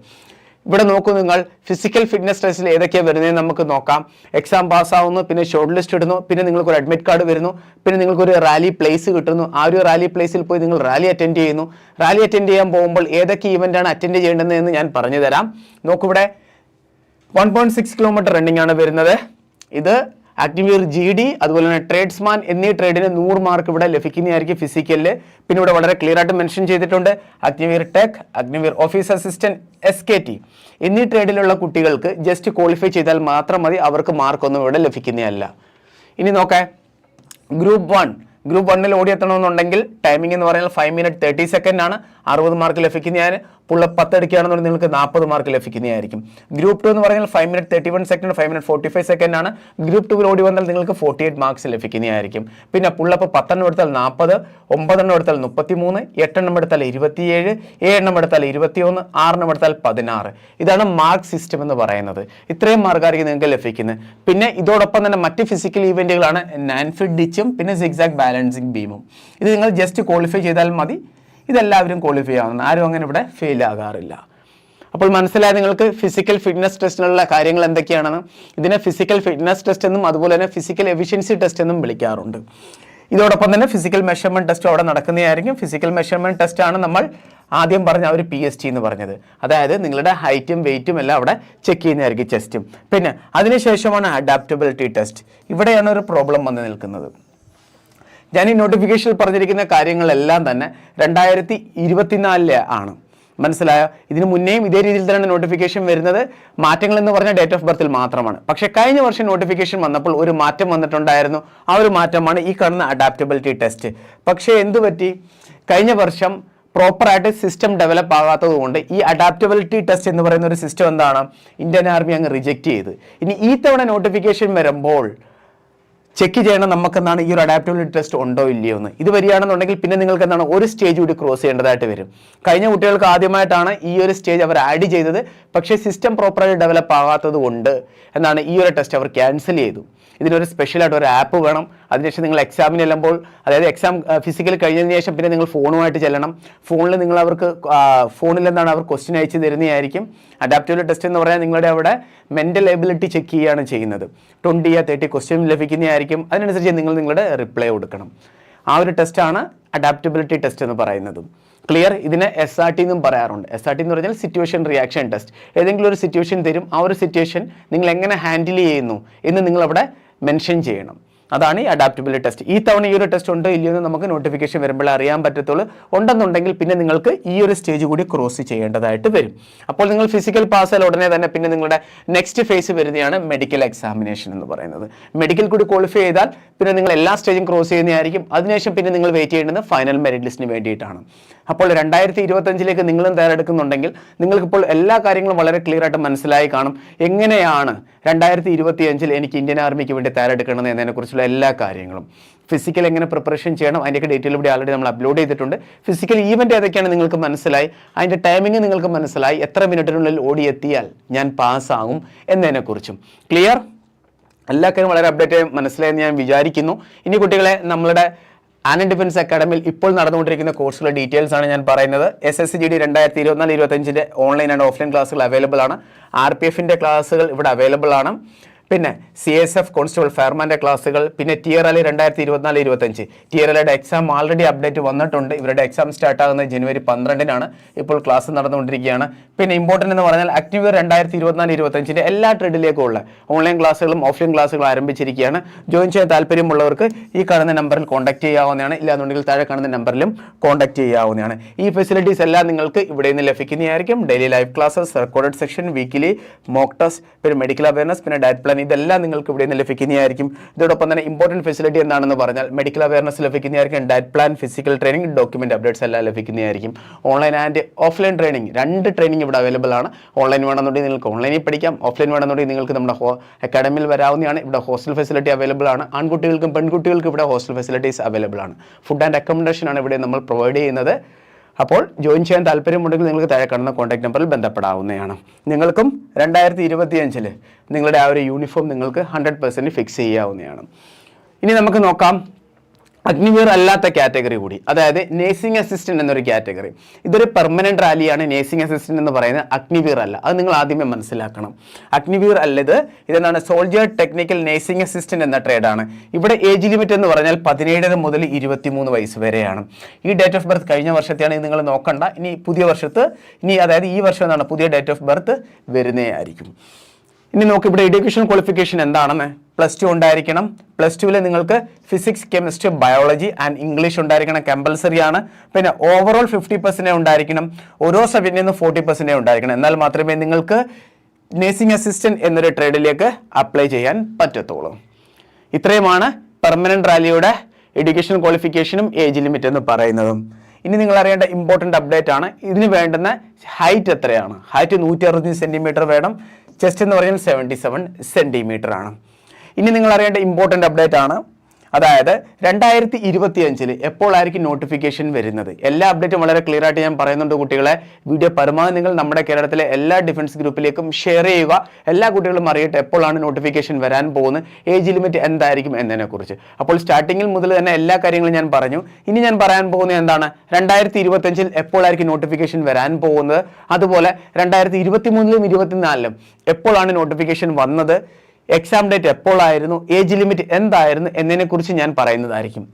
Speaker 1: ഇവിടെ നോക്കൂ നിങ്ങൾ ഫിസിക്കൽ ഫിറ്റ്നസ് ടെസ്റ്റിൽ ഏതൊക്കെയാണ് വരുന്നത് നമുക്ക് നോക്കാം. എക്സാം പാസ്സാവുന്നു പിന്നെ ഷോർട്ട് ലിസ്റ്റ് ഇടുന്നു പിന്നെ നിങ്ങൾക്ക് ഒരു അഡ്മിറ്റ് കാർഡ് വരുന്നു പിന്നെ നിങ്ങൾക്ക് ഒരു റാലി പ്ലേസ് കിട്ടുന്നു. ആ ഒരു റാലി പ്ലേസിൽ പോയി നിങ്ങൾ റാലി അറ്റൻഡ് ചെയ്യുന്നു. റാലി അറ്റൻഡ് ചെയ്യാൻ പോകുമ്പോൾ ഏതൊക്കെ ഇവന്റാണ് അറ്റൻഡ് ചെയ്യേണ്ടത് എന്ന് ഞാൻ പറഞ്ഞു തരാം നോക്കൂ ഇവിടെ one point six kilometre running ആണ് വരുന്നത്. ഇത് അഗ്നിവീർ ജി ഡി അതുപോലെ തന്നെ ട്രേഡ്സ്മാൻ എന്നീ ട്രേഡിന് നൂറ് മാർക്ക് ഇവിടെ ലഭിക്കുന്നതായിരിക്കും ഫിസിക്കലിൽ പിന്നെ ഇവിടെ വളരെ ക്ലിയർ ആയിട്ട് മെൻഷൻ ചെയ്തിട്ടുണ്ട് Agniveer tech Agniveer office assistant S K T എന്നീ ട്രേഡിലുള്ള കുട്ടികൾക്ക് ജസ്റ്റ് ക്വാളിഫൈ ചെയ്താൽ മാത്രം മതി അവർക്ക് മാർക്കൊന്നും ഇവിടെ ലഭിക്കുന്നതല്ല. ഇനി നോക്കേ ഗ്രൂപ്പ് വൺ ഗ്രൂപ്പ് വണ്ണിൽ ഓടിയെത്തണമെന്നുണ്ടെങ്കിൽ ടൈമിംഗ് എന്ന് പറയുന്നത് ഫൈവ് മിനിറ്റ് തേർട്ടി സെക്കൻഡ് ആണ്. അറുപത് മാർക്ക് ലഭിക്കുന്നതിന് പുള്ളപ്പ് പത്തടിക്കുകയാണെന്നുണ്ടെങ്കിൽ നിങ്ങൾക്ക് നാൽപ്പത് മാർക്ക് ലഭിക്കുന്നതായിരിക്കും ഗ്രൂപ്പ് ടു എന്ന് പറഞ്ഞാൽ five minute thirty one second five minute forty five second ആണ്. ഗ്രൂപ്പ് ടു ഓടി വന്നാൽ നിങ്ങൾക്ക് ഫോർട്ടി എയ്റ്റ് മാർക്സ് ലഭിക്കുന്നതായിരിക്കും പിന്നെ പുള്ളപ്പ് പത്തെണ്ണം എടുത്താൽ നാൽപ്പത് ഒമ്പതെണ്ണം എടുത്താൽ മുപ്പത്തി മൂന്ന് എട്ടെണ്ണം എടുത്താൽ ഇരുപത്തിയേഴ് ഏഴെണ്ണം എടുത്താൽ ഇരുപത്തിയൊന്ന് ആറെണ്ണം എടുത്താൽ പതിനാറ്. ഇതാണ് മാർക്ക് സിസ്റ്റം എന്ന് പറയുന്നത്. ഇത്രയും മാർക്കായിരിക്കും നിങ്ങൾക്ക് ലഭിക്കുന്നത്. പിന്നെ ഇതോടൊപ്പം തന്നെ മറ്റ് ഫിസിക്കൽ ഈവെന്റുകളാണ് നാൻഫിഡ് ഡിച്ചും പിന്നെ സിക്സാക് ബാലൻസിങ് ബീമും ഇത് നിങ്ങൾ ജസ്റ്റ് ക്വാളിഫൈ ചെയ്താൽ മതി. ഇതെല്ലാവരും ക്വാളിഫൈ ആവുന്നു ആരും അങ്ങനെ ഇവിടെ ഫെയിൽ ആകാറില്ല. അപ്പോൾ മനസ്സിലായ നിങ്ങൾക്ക് ഫിസിക്കൽ ഫിറ്റ്നസ് ടെസ്റ്റിനുള്ള കാര്യങ്ങൾ എന്തൊക്കെയാണെന്ന്? ഇതിനെ ഫിസിക്കൽ ഫിറ്റ്നസ് ടെസ്റ്റ് എന്നും അതുപോലെ തന്നെ ഫിസിക്കൽ എഫിഷ്യൻസി ടെസ്റ്റ് എന്നും വിളിക്കാറുണ്ട്. ഇതോടൊപ്പം തന്നെ ഫിസിക്കൽ മെഷർമെന്റ് ടെസ്റ്റ് അവിടെ നടക്കുന്നതായിരിക്കും. ഫിസിക്കൽ മെഷർമെന്റ് ടെസ്റ്റ് ആണ് നമ്മൾ ആദ്യം പറഞ്ഞ ഒരു പി എസ് ടി എന്ന് പറഞ്ഞത്. അതായത് നിങ്ങളുടെ ഹൈറ്റും വെയിറ്റും എല്ലാം അവിടെ ചെക്ക് ചെയ്യുന്നതായിരിക്കും ചെസ്റ്റും പിന്നെ അതിനുശേഷമാണ് അഡാപ്റ്റബിലിറ്റി ടെസ്റ്റ് ഇവിടെയാണ് ഒരു പ്രോബ്ലം വന്ന് നിൽക്കുന്നത്. ഞാൻ ഈ നോട്ടിഫിക്കേഷനിൽ പറഞ്ഞിരിക്കുന്ന കാര്യങ്ങളെല്ലാം തന്നെ രണ്ടായിരത്തി ഇരുപത്തിനാലിലെ ആണ്. മനസ്സിലായോ? ഇതിനു മുന്നേയും ഇതേ രീതിയിൽ തന്നെ നോട്ടിഫിക്കേഷൻ വരുന്നത്. മാറ്റങ്ങൾ എന്ന് പറഞ്ഞ ഡേറ്റ് ഓഫ് ബർത്തിൽ മാത്രമാണ്. പക്ഷെ കഴിഞ്ഞ വർഷം നോട്ടിഫിക്കേഷൻ വന്നപ്പോൾ ഒരു മാറ്റം വന്നിട്ടുണ്ടായിരുന്നു. ആ ഒരു മാറ്റമാണ് ഈ കാണുന്ന അഡാപ്റ്റബിലിറ്റി ടെസ്റ്റ് പക്ഷേ എന്തു പറ്റി? കഴിഞ്ഞ വർഷം പ്രോപ്പറായിട്ട് സിസ്റ്റം ഡെവലപ്പ് ആകാത്തത് കൊണ്ട് ഈ അഡാപ്റ്റബിലിറ്റി ടെസ്റ്റ് എന്ന് പറയുന്ന ഒരു സിസ്റ്റം എന്താണ്? ഇന്ത്യൻ ആർമി അങ്ങ് റിജക്റ്റ് ചെയ്ത്. ഇനി ഈ തവണ നോട്ടിഫിക്കേഷൻ വരുമ്പോൾ ചെക്ക് ചെയ്യണം നമുക്കെന്താണ് ഈ ഒരു അഡാപ്റ്റബിലിറ്റി ടെസ്റ്റ് ഉണ്ടോ ഇല്ലയോ എന്ന്. ഇത് വരികയാണെന്നുണ്ടെങ്കിൽ പിന്നെ നിങ്ങൾക്ക് എന്താണ് ഒരു സ്റ്റേജ് കൂടി ക്രോസ് ചെയ്യേണ്ടതായിട്ട് വരും. കഴിഞ്ഞ കുട്ടികൾക്ക് ആദ്യമായിട്ടാണ് ഈ ഒരു സ്റ്റേജ് അവർ ആഡ് ചെയ്തത്. പക്ഷേ സിസ്റ്റം പ്രോപ്പറായി ഡെവലപ്പ് ആകാത്തത് എന്നാണ് എന്താണ് ഈ ഒരു ടെസ്റ്റ് അവർ ക്യാൻസൽ ചെയ്തു. ഇതിനൊരു സ്പെഷ്യലായിട്ട് ഒരു ആപ്പ് വേണം. അതിനുശേഷം നിങ്ങൾ എക്സാമിന് ചെല്ലുമ്പോൾ അതായത് എക്സാം ഫിസിക്കൽ കഴിഞ്ഞതിന് ശേഷം പിന്നെ നിങ്ങൾ ഫോണുമായിട്ട് ചെല്ലണം. ഫോണിൽ നിങ്ങൾ അവർക്ക് ഫോണിൽ എന്താണ് അവർ ക്വസ്റ്റ്യൻ അയച്ചു തരുന്നതായിരിക്കും. അഡാപ്റ്റബിൾ ടെസ്റ്റ് എന്ന് പറഞ്ഞാൽ നിങ്ങളുടെ അവിടെ മെന്റൽ എബിലിറ്റി ചെക്ക് ചെയ്യുകയാണ് ചെയ്യുന്നത്. ട്വന്റി ആ തേർട്ടി ക്വസ്റ്റ്യൻ ലഭിക്കുന്നതായിരിക്കും. അതിനനുസരിച്ച് നിങ്ങൾ നിങ്ങളുടെ റിപ്ലൈ കൊടുക്കണം. ആ ഒരു ടെസ്റ്റാണ് അഡാപ്റ്റബിലിറ്റി ടെസ്റ്റ് എന്ന് പറയുന്നത്. ക്ലിയർ ഇതിനെ എസ് ആർ ടി എന്നും പറയാറുണ്ട്. എസ് ആർ ടി എന്ന് പറഞ്ഞാൽ സിറ്റുവേഷൻ റിയാക്ഷൻ ടെസ്റ്റ് ഏതെങ്കിലും ഒരു സിറ്റുവേഷൻ തരും. ആ ഒരു സിറ്റുവേഷൻ നിങ്ങൾ എങ്ങനെ ഹാൻഡിൽ ചെയ്യുന്നു എന്ന് നിങ്ങളവിടെ മെൻഷൻ ചെയ്യണം. അതാണ് ഈ അഡാപ്റ്റബിലിറ്റി ടെസ്റ്റ് ഈ തവണ ഈ ഒരു ടെസ്റ്റ് ഉണ്ടോ ഇല്ലയോ എന്ന് നമുക്ക് നോട്ടിഫിക്കേഷൻ വരുമ്പോൾ അറിയാൻ പറ്റത്തുള്ളൂ. ഉണ്ടെന്നുണ്ടെങ്കിൽ പിന്നെ നിങ്ങൾക്ക് ഈ ഒരു സ്റ്റേജ് കൂടി ക്രോസ് ചെയ്യേണ്ടതായിട്ട് വരും. അപ്പോൾ നിങ്ങൾ ഫിസിക്കൽ പാസ്സാൽ ഉടനെ തന്നെ പിന്നെ നിങ്ങളുടെ നെക്സ്റ്റ് ഫേസ് വരുന്നതാണ് മെഡിക്കൽ എക്സാമിനേഷൻ എന്ന് പറയുന്നത്. മെഡിക്കൽ കൂടി ക്വാളിഫൈ ചെയ്താൽ പിന്നെ നിങ്ങൾ എല്ലാ സ്റ്റേജും ക്രോസ് ചെയ്യുന്നതായിരിക്കും. അതിനുശേഷം പിന്നെ നിങ്ങൾ വെയിറ്റ് ചെയ്യേണ്ടത് ഫൈനൽ മെറിറ്റ് ലിസ്റ്റിന് വേണ്ടിയിട്ടാണ്. അപ്പോൾ രണ്ടായിരത്തി ഇരുപത്തഞ്ചിലേക്ക് നിങ്ങളും തയ്യാറെടുക്കുന്നുണ്ടെങ്കിൽ നിങ്ങൾക്കിപ്പോൾ എല്ലാ കാര്യങ്ങളും വളരെ ക്ലിയർ ആയിട്ട് മനസ്സിലായി കാണും. എങ്ങനെയാണ് രണ്ടായിരത്തി ഇരുപത്തി അഞ്ചിൽ എനിക്ക് ഇന്ത്യൻ ആർമിക്ക് വേണ്ടി തയ്യാറെടുക്കണം എന്നതിനെക്കുറിച്ചുള്ള എല്ലാ കാര്യങ്ങളും. ഫിസിക്കൽ എങ്ങനെ പ്രിപ്പറേഷൻ ചെയ്യണം അതിന്റെയൊക്കെ ഡീറ്റെയിൽ ഇവിടെ ആൾറെഡി നമ്മൾ അപ്ലോഡ് ചെയ്തിട്ടുണ്ട്. ഫിസിക്കൽ ഈവന്റ് ഏതൊക്കെയാണ് നിങ്ങൾക്ക് മനസ്സിലായി? അതിന്റെ ടൈമിംഗ് നിങ്ങൾക്ക് മനസ്സിലായി? എത്ര മിനിറ്റിനുള്ളിൽ ഓടിയെത്തിയാൽ ഞാൻ പാസ്സാകും എന്നതിനെക്കുറിച്ചും. ക്ലിയർ എല്ലാ കാര്യവും വളരെ അപ്ഡേറ്റ് മനസ്സിലായെന്ന് ഞാൻ വിചാരിക്കുന്നു. ഇനി കുട്ടികളെ നമ്മളുടെ ആനൻ ഡിഫൻസ് അക്കാഡമിയിൽ ഇപ്പോൾ നടന്നുകൊണ്ടിരിക്കുന്ന കോഴ്സുകളുടെ ഡീറ്റെയിൽസ് ആണ് ഞാൻ പറയുന്നത്. S S C G D രണ്ടായിരത്തി ഇരുപത്തിനാല് ഇരുപത്തഞ്ചിന്റെ ഓൺലൈൻ ആൻഡ് ഓഫ്ലൈൻ ക്ലാസ്സുകൾ അവൈലബിൾ ആണ്. ആർ പി എഫിന്റെ ക്ലാസ്സുകൾ ഇവിടെ അവൈലബിൾ ആണ്. പിന്നെ സി എസ് എഫ് കോൺസ്റ്റബിൾ ഫയർമാന്റെ ക്ലാസ്സുകൾ പിന്നെ ടി ആർ അലി രണ്ടായിരത്തി ഇരുപത്തിനാല് ഇരുപത്തഞ്ച് ടി ആർ അലയുടെ എക്സാം ആൾറെഡി അപ്ഡേറ്റ് വന്നിട്ടുണ്ട്. ഇവരുടെ എക്സാം സ്റ്റാർട്ട് ആകുന്നത് ജനുവരി പന്ത്രണ്ടിനാണ്. ഇപ്പോൾ ക്ലാസ് നടന്നുകൊണ്ടിരിക്കുകയാണ്. പിന്നെ ഇമ്പോർട്ടന്റ് എന്ന് പറഞ്ഞാൽ ആക്റ്റീവ് രണ്ടായിരത്തി ഇരുപത്തിനാല് ഇരുപത്തഞ്ചിന്റെ എല്ലാ ട്രേഡിലേക്കും ഉള്ള ഓൺലൈൻ ക്ലാസ്സുകളും ഓഫ്ലൈൻ ക്ലാസ്സുകളും ആരംഭിച്ചിരിക്കുകയാണ്. ജോയിൻ ചെയ്യാൻ താല്പര്യമുള്ളവർക്ക് ഈ കാണുന്ന നമ്പറിൽ കോൺടാക്ട് ചെയ്യാവുന്നതാണ്. ഇല്ലാന്നുണ്ടെങ്കിൽ താഴെ കാണുന്ന നമ്പറിലും കോൺടാക്ട് ചെയ്യാവുന്നതാണ്. ഈ ഫെസിലിറ്റീസ് എല്ലാം നിങ്ങൾക്ക് ഇവിടെ നിന്ന് ലഭിക്കുന്നതായിരിക്കും. Daily live classes recorded section weekly mock test പിന്നെ മെഡിക്കൽ അവയർനെസ് പിന്നെ ഡയറ്റ് പ്ലാനിങ് ഇതെല്ലാം നിങ്ങൾക്ക് ഇവിടെ നിന്ന് ലഭിക്കുന്നതായിരിക്കും. ഇതോടൊപ്പം തന്നെ ഇമ്പോർട്ടന്റ് ഫെസിലിറ്റി എന്താണെന്ന് പറഞ്ഞാൽ മെഡിക്കൽ അവയർനെസ് ലഭിക്കുന്നതായിരിക്കും. Diet plan physical training document updates എല്ലാം ലഭിക്കുന്നതായിരിക്കും. ഓൺലൈൻ ആൻഡ് ഓഫ്ലൈൻ ട്രെയിനിങ് രണ്ട് ട്രെയിനിങ് ഇവിടെ അവൈലബിൾ ആണ്. ഓൺലൈൻ വേണമെന്നുണ്ടെങ്കിൽ നിങ്ങൾക്ക് ഓൺലൈനിൽ പഠിക്കാം. ഓഫ്ലൈൻ വേണമെന്നുണ്ടെങ്കിൽ നിങ്ങൾക്ക് നമ്മുടെ അക്കാഡമിയിൽ വരാവുന്നതാണ്. ഇവിടെ ഹോസ്റ്റൽ ഫെസിലിറ്റി അവൈലബിൾ ആണ്. ആൺകുട്ടികൾക്കും പെൺകുട്ടികൾക്കും ഇവിടെ ഹോസ്റ്റൽ ഫെസിലിറ്റീസ് അവൈലബിൾ ആണ്. ഫുഡ് ആൻഡ് അക്കോമഡേഷൻ ആണ് ഇവിടെ നമ്മൾ പ്രൊവൈഡ് ചെയ്യുന്നത്. അപ്പോൾ ജോയിൻ ചെയ്യാൻ താല്പര്യമുണ്ടെങ്കിൽ നിങ്ങൾക്ക് താഴെ കാണുന്ന കോൺടാക്ട് നമ്പറിൽ ബന്ധപ്പെടാവുന്നതാണ്. നിങ്ങൾക്കും രണ്ടായിരത്തി ഇരുപത്തി അഞ്ചിൽ നിങ്ങളുടെ ആ ഒരു യൂണിഫോം നിങ്ങൾക്ക് ഹൺഡ്രഡ് പെർസെന്റ് ഫിക്സ് ചെയ്യാവുന്നതാണ്. ഇനി നമുക്ക് നോക്കാം. അഗ്നിവീർ അല്ലാത്ത കാറ്റഗറി കൂടി. അതായത് നേഴ്സിംഗ് അസിസ്റ്റന്റ് എന്നൊരു കാറ്റഗറി ഇതൊരു പെർമനന്റ് റാലിയാണ് നേഴ്സിംഗ് അസിസ്റ്റന്റ് എന്ന് പറയുന്നത് അഗ്നിവീർ അല്ല. അത് നിങ്ങൾ ആദ്യമേ മനസ്സിലാക്കണം. അഗ്നിവീർ അല്ലത് ഇതെന്താണ്? സോൾജിയർ ടെക്നിക്കൽ നേഴ്സിംഗ് അസിസ്റ്റന്റ് എന്ന ട്രേഡാണ് ഇവിടെ ഏജ് ലിമിറ്റ് എന്ന് പറഞ്ഞാൽ പതിനേഴര മുതൽ ഇരുപത്തിമൂന്ന് വയസ്സ് വരെയാണ്. ഈ ഡേറ്റ് ഓഫ് ബർത്ത് കഴിഞ്ഞ വർഷത്തെയാണ് നിങ്ങൾ നോക്കണ്ട. ഇനി പുതിയ വർഷത്ത് ഇനി അതായത് ഈ വർഷം എന്നാണ് പുതിയ ഡേറ്റ് ഓഫ് ബർത്ത് വരുന്നതായിരിക്കും ഇനി നോക്ക് ഇവിടെ എഡ്യൂക്കേഷൻ ക്വാളിഫിക്കേഷൻ എന്താണെന്ന്? പ്ലസ് ടു ഉണ്ടായിരിക്കണം. പ്ലസ് ടുവിൽ നിങ്ങൾക്ക് physics chemistry biology and English ഉണ്ടായിരിക്കണം. കമ്പൽസറി ആണ്. പിന്നെ ഓവറോൾ ഫിഫ്റ്റി പെർസെന്റേ ഉണ്ടായിരിക്കണം. ഓരോ സബ്ജക്റ്റിൽ നിന്ന് ഫോർട്ടി പെർസെന്റേ ഉണ്ടായിരിക്കണം. എന്നാൽ മാത്രമേ നിങ്ങൾക്ക് നേഴ്സിംഗ് അസിസ്റ്റന്റ് എന്നൊരു ട്രേഡിലേക്ക് അപ്ലൈ ചെയ്യാൻ പറ്റത്തുള്ളൂ. ഇത്രയുമാണ് പെർമനന്റ് റാലിയുടെ എഡ്യൂക്കേഷൻ ക്വാളിഫിക്കേഷനും ഏജ് ലിമിറ്റ് എന്ന് പറയുന്നതും. ഇനി നിങ്ങൾ അറിയേണ്ട ഇമ്പോർട്ടന്റ് അപ്ഡേറ്റ് ആണ്. ഇതിന് വേണ്ടുന്ന ഹൈറ്റ് എത്രയാണ്? ഹൈറ്റ് നൂറ്റി അറുപത്തി സെന്റിമീറ്റർ വേണം. ചെസ്റ്റ് എന്ന് പറഞ്ഞാൽ സെവന്റി സെവൻ സെന്റിമീറ്റർ ആണ്. ഇനി നിങ്ങൾ അറിയേണ്ട ഇമ്പോർട്ടന്റ് അപ്ഡേറ്റ് ആണ്. അതായത് രണ്ടായിരത്തി ഇരുപത്തി അഞ്ചിൽ എപ്പോഴായിരിക്കും നോട്ടിഫിക്കേഷൻ വരുന്നത്? എല്ലാ അപ്ഡേറ്റും വളരെ ക്ലിയർ ആയിട്ട് ഞാൻ പറയുന്നുണ്ട് കുട്ടികളെ. വീഡിയോ പരമാവധി നിങ്ങൾ നമ്മുടെ കേരളത്തിലെ എല്ലാ ഡിഫൻസ് ഗ്രൂപ്പിലേക്കും ഷെയർ ചെയ്യുക. എല്ലാ കുട്ടികളും അറിയട്ടെ എപ്പോഴാണ് നോട്ടിഫിക്കേഷൻ വരാൻ പോകുന്നത്? ഏജ് ലിമിറ്റ് എന്തായിരിക്കും എന്നതിനെക്കുറിച്ച്. അപ്പോൾ സ്റ്റാർട്ടിങ്ങിൽ മുതൽ തന്നെ എല്ലാ കാര്യങ്ങളും ഞാൻ പറഞ്ഞു. ഇനി ഞാൻ പറയാൻ പോകുന്നത് എന്താണ്? രണ്ടായിരത്തി ഇരുപത്തഞ്ചിൽ എപ്പോഴായിരിക്കും നോട്ടിഫിക്കേഷൻ വരാൻ പോകുന്നത്? അതുപോലെ രണ്ടായിരത്തി ഇരുപത്തി മൂന്നിലും ഇരുപത്തിനാലിലും എപ്പോഴാണ് നോട്ടിഫിക്കേഷൻ വന്നത്? എക്സാം ഡേറ്റ് എപ്പോഴായിരുന്നു ഏജ് ലിമിറ്റ് എന്തായിരുന്നു? എന്നതിനെക്കുറിച്ച് ഞാൻ പറയുന്നതായിരിക്കും.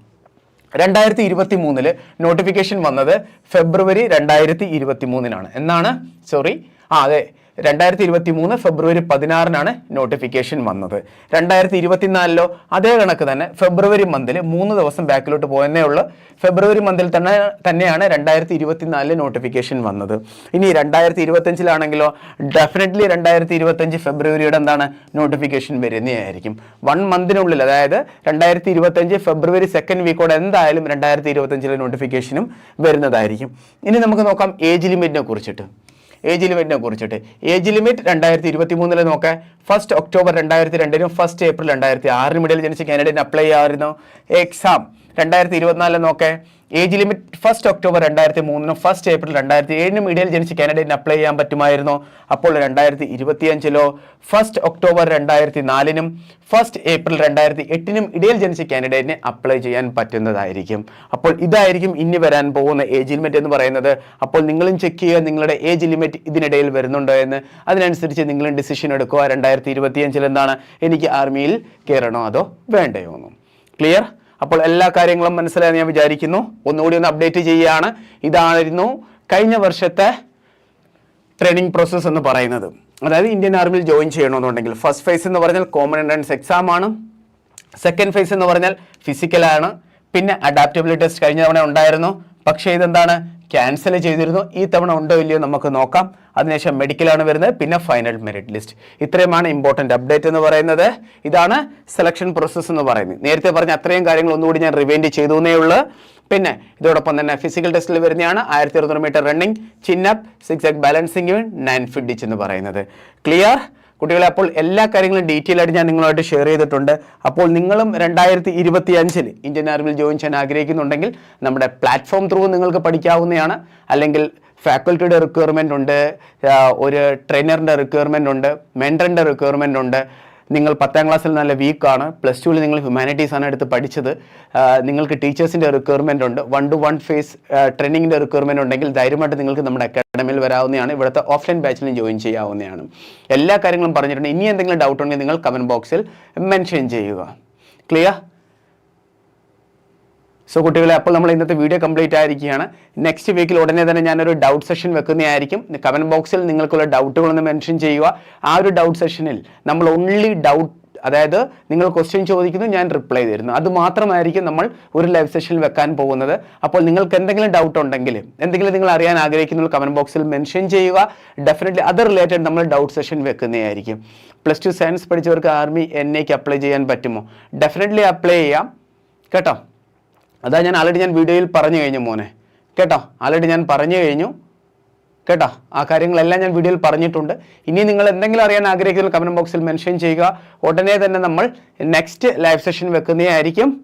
Speaker 1: രണ്ടായിരത്തി ഇരുപത്തി മൂന്നിൽ നോട്ടിഫിക്കേഷൻ വന്നത് ഫെബ്രുവരി രണ്ടായിരത്തി ഇരുപത്തി മൂന്നിനാണ് എന്നാണ്? സോറി ആ അതെ. രണ്ടായിരത്തി ഇരുപത്തി മൂന്ന് ഫെബ്രുവരി പതിനാറിനാണ് നോട്ടിഫിക്കേഷൻ വന്നത്. രണ്ടായിരത്തി ഇരുപത്തിനാലിലോ അതേ കണക്ക് തന്നെ ഫെബ്രുവരി മന്തിൽ മൂന്ന് ദിവസം ബാക്കിലോട്ട് പോയെന്നേ ഉള്ളൂ. ഫെബ്രുവരി മന്തിൽ തന്നെ തന്നെയാണ് രണ്ടായിരത്തി ഇരുപത്തിനാലിൽ നോട്ടിഫിക്കേഷൻ വന്നത്. ഇനി രണ്ടായിരത്തി ഇരുപത്തഞ്ചിലാണെങ്കിലോ ഡെഫിനറ്റ്ലി രണ്ടായിരത്തി ഇരുപത്തഞ്ച് ഫെബ്രുവരിയുടെ എന്താണ് നോട്ടിഫിക്കേഷൻ വരുന്നതായിരിക്കും. വൺ മന്തിനുള്ളിൽ അതായത് രണ്ടായിരത്തി ഇരുപത്തഞ്ച് ഫെബ്രുവരി സെക്കൻഡ് വീക്കോടെ എന്തായാലും രണ്ടായിരത്തി ഇരുപത്തഞ്ചിലെ നോട്ടിഫിക്കേഷനും വരുന്നതായിരിക്കും. ഇനി നമുക്ക് നോക്കാം ഏജ് ലിമിറ്റിനെ കുറിച്ചിട്ട്. ഏജ് ലിമിറ്റിനെ കുറിച്ചിട്ട്. ഏജ് ലിമിറ്റ് രണ്ടായിരത്തി ഇരുപത്തി മൂന്നിൽ നോക്കാം. ഫസ്റ്റ് ഒക്ടോബർ രണ്ടായിരത്തി രണ്ടിനും ഫസ്റ്റ് ഏപ്രിൽ രണ്ടായിരത്തി ആറിനും ഇടയിൽ ജനിച്ച കാൻഡിഡേറ്റ് അപ്ലൈ ചെയ്യാമായിരുന്നു. എക്സാം രണ്ടായിരത്തി ഇരുപത്തിനാലിൽ നോക്കേ. ഏജ് ലിമിറ്റ് ഫസ്റ്റ് ഒക്ടോബർ രണ്ടായിരത്തി മൂന്നിനും ഫസ്റ്റ് ഏപ്രിൽ രണ്ടായിരത്തി ഏഴിനും ഇടയിൽ ജനിച്ച കാൻഡിഡേറ്റിന് അപ്ലൈ ചെയ്യാൻ പറ്റുമായിരുന്നു. അപ്പോൾ രണ്ടായിരത്തി ഇരുപത്തിയഞ്ചിലോ ഫസ്റ്റ് ഒക്ടോബർ രണ്ടായിരത്തി നാലിനും ഫസ്റ്റ് ഏപ്രിൽ രണ്ടായിരത്തി എട്ടിനും ഇടയിൽ ജനിച്ച കാൻഡിഡേറ്റിന് അപ്ലൈ ചെയ്യാൻ പറ്റുന്നതായിരിക്കും. അപ്പോൾ ഇതായിരിക്കും ഇനി വരാൻ പോകുന്ന ഏജ് ലിമിറ്റ് എന്ന് പറയുന്നത്. അപ്പോൾ നിങ്ങളും ചെക്ക് ചെയ്യുക നിങ്ങളുടെ ഏജ് ലിമിറ്റ് ഇതിനിടയിൽ വരുന്നുണ്ടോ എന്ന്. അതിനനുസരിച്ച് നിങ്ങളും ഡിസിഷൻ എടുക്കുക. രണ്ടായിരത്തി ഇരുപത്തിയഞ്ചിൽ എന്താണ് എനിക്ക് ആർമിയിൽ കയറണോ അതോ വേണ്ടയോ എന്നും. ക്ലിയർ അപ്പോൾ എല്ലാ കാര്യങ്ങളും മനസ്സിലായെന്ന് ഞാൻ വിചാരിക്കുന്നു. ഒന്നുകൂടി ഒന്ന് അപ്ഡേറ്റ് ചെയ്യുകയാണ്. ഇതായിരുന്നു കഴിഞ്ഞ വർഷത്തെ ട്രെയിനിങ് പ്രോസസ്സ് എന്ന് പറയുന്നത്. അതായത് ഇന്ത്യൻ ആർമിയിൽ ജോയിൻ ചെയ്യണമെന്നുണ്ടെങ്കിൽ ഫസ്റ്റ് ഫേസ് എന്ന് പറഞ്ഞാൽ കോമൺ എൻട്രൻസ് എക്സാം ആണ്. സെക്കൻഡ് ഫേസ് എന്ന് പറഞ്ഞാൽ ഫിസിക്കലാണ് പിന്നെ അഡാപ്റ്റബിലിറ്റി ടെസ്റ്റ് കഴിഞ്ഞ തവണ ഉണ്ടായിരുന്നു. പക്ഷേ ഇതെന്താണ്? ക്യാൻസൽ ചെയ്തിരുന്നു. ഈ തവണ ഉണ്ടോ ഇല്ലയോ നമുക്ക് നോക്കാം. അതിനുശേഷം മെഡിക്കലാണ് വരുന്നത് പിന്നെ ഫൈനൽ മെറിറ്റ് ലിസ്റ്റ് ഇത്രയുമാണ് ഇമ്പോർട്ടന്റ് അപ്ഡേറ്റ് എന്ന് പറയുന്നത്. ഇതാണ് സെലക്ഷൻ പ്രോസസ്സ് എന്ന് പറയുന്നത്. നേരത്തെ പറഞ്ഞ അത്രയും കാര്യങ്ങൾ ഒന്നുകൂടി ഞാൻ റിവൈൻഡ് ചെയ്തു എന്നേ ഉള്ളൂ. പിന്നെ ഇതോടൊപ്പം തന്നെ ഫിസിക്കൽ ടെസ്റ്റിൽ വരുന്നതാണ് ആയിരത്തി അറുന്നൂറ് metre running chin up six എക് ബാലൻസിങ് നയൻ ഫിറ്റ് ഡിച്ച് എന്ന് പറയുന്നത്. ക്ലിയർ കുട്ടികളെ അപ്പോൾ എല്ലാ കാര്യങ്ങളും ഡീറ്റെയിൽ ആയിട്ട് ഞാൻ നിങ്ങളുമായിട്ട് ഷെയർ ചെയ്തിട്ടുണ്ട്. അപ്പോൾ നിങ്ങളും രണ്ടായിരത്തി ഇരുപത്തി അഞ്ചിൽ ഇന്ത്യൻ ആർമിയിൽ ജോയിൻ ചെയ്യാൻ ആഗ്രഹിക്കുന്നുണ്ടെങ്കിൽ നമ്മുടെ പ്ലാറ്റ്ഫോം ത്രൂ നിങ്ങൾക്ക് പഠിക്കാവുന്നതാണ്. അല്ലെങ്കിൽ ഫാക്കൽറ്റിയുടെ റിക്വയർമെന്റ് ഉണ്ട്. ഒരു ട്രെയിനറിന്റെ റിക്വയർമെന്റ് ഉണ്ട്. മെന്ററിന്റെ റിക്വയർമെന്റ് ഉണ്ട്. നിങ്ങൾ പത്താം ക്ലാസ്സിൽ നല്ല വീക്കാണ് പ്ലസ് ടുവിൽ നിങ്ങൾ ഹ്യൂമാനിറ്റീസ് ആണ് എടുത്ത് പഠിച്ചത്. നിങ്ങൾക്ക് ടീച്ചേഴ്സിന്റെ റിക്വയർമെന്റ് ഉണ്ട്. വൺ ടു വൺ ഫേസ് ട്രെയിനിങ്ങിന്റെ റിക്വയർമെന്റ് ഉണ്ടെങ്കിൽ ധൈര്യമായിട്ട് നിങ്ങൾക്ക് നമ്മുടെ അക്കാഡമിയിൽ വരാവുന്നതാണ്. ഇവിടുത്തെ ഓഫ്ലൈൻ ബാച്ചിലും ജോയിൻ ചെയ്യാവുന്നതാണ്. എല്ലാ കാര്യങ്ങളും പറഞ്ഞിട്ടുണ്ട്. ഇനി എന്തെങ്കിലും ഡൗട്ട് ഉണ്ടെങ്കിൽ നിങ്ങൾ കമന്റ് ബോക്സിൽ മെൻഷൻ ചെയ്യുക. ക്ലിയർ സോ കുട്ടികളെ അപ്പോൾ നമ്മൾ ഇന്നത്തെ വീഡിയോ കംപ്ലീറ്റ് ആയിരിക്കുകയാണ്. നെക്സ്റ്റ് വീക്കിൽ ഉടനെ തന്നെ ഞാനൊരു ഡൗട്ട് സെഷൻ വെക്കുന്നതായിരിക്കും. കമന്റ് ബോക്സിൽ നിങ്ങൾക്കുള്ള ഡൗട്ടുകളൊന്ന് മെൻഷൻ ചെയ്യുക. ആ ഒരു ഡൗട്ട് സെഷനിൽ നമ്മൾ ഓൺലി ഡൗട്ട് അതായത് നിങ്ങൾ ക്വസ്റ്റ്യൻ ചോദിക്കുന്നു ഞാൻ റിപ്ലൈ തരുന്നു. അത് മാത്രമായിരിക്കും നമ്മൾ ഒരു ലൈവ് സെഷനിൽ വെക്കാൻ പോകുന്നത്. അപ്പോൾ നിങ്ങൾക്ക് എന്തെങ്കിലും ഡൗട്ട് ഉണ്ടെങ്കിൽ എന്തെങ്കിലും നിങ്ങൾ അറിയാൻ ആഗ്രഹിക്കുന്ന കമന്റ് ബോക്സിൽ മെൻഷൻ ചെയ്യുക. ഡെഫിനറ്റ്ലി അത് റിലേറ്റഡ് നമ്മൾ ഡൗട്ട് സെഷൻ വെക്കുന്നതായിരിക്കും. പ്ലസ് ടു സയൻസ് പഠിച്ചവർക്ക് ആർമി എൻ എക്ക് അപ്ലൈ ചെയ്യാൻ പറ്റുമോ? ഡെഫിനറ്റ്ലി അപ്ലൈ ചെയ്യാം. കേട്ടോ? അതാ ഞാൻ ആൾറെഡി ഞാൻ വീഡിയോയിൽ പറഞ്ഞു കഴിഞ്ഞു മോനെ. കേട്ടോ? ആൾറെഡി ഞാൻ പറഞ്ഞു കഴിഞ്ഞു. കേട്ടോ? ആ കാര്യങ്ങളെല്ലാം ഞാൻ വീഡിയോയിൽ പറഞ്ഞിട്ടുണ്ട്. ഇനി നിങ്ങൾ എന്തെങ്കിലും അറിയാൻ ആഗ്രഹിക്കുന്ന കമന്റ് ബോക്സിൽ മെൻഷൻ ചെയ്യുക. ഉടനെ തന്നെ നമ്മൾ next live session വെക്കുന്നതായിരിക്കും.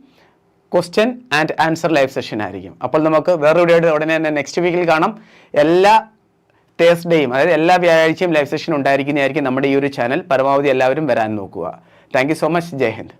Speaker 1: Question and answer live session ആയിരിക്കും. അപ്പോൾ നമുക്ക് വേറെ വീഡിയോ ഉടനെ തന്നെ നെക്സ്റ്റ് വീക്കിൽ കാണാം. എല്ലാ തേഴ്സ്ഡേയും അതായത് എല്ലാ വ്യാഴാഴ്ചയും ലൈവ് സെഷൻ ഉണ്ടായിരിക്കുന്നതായിരിക്കും നമ്മുടെ ഈ ഒരു ചാനൽ പരമാവധി എല്ലാവരും വരാൻ നോക്കുക. Thank so much Jai Hind.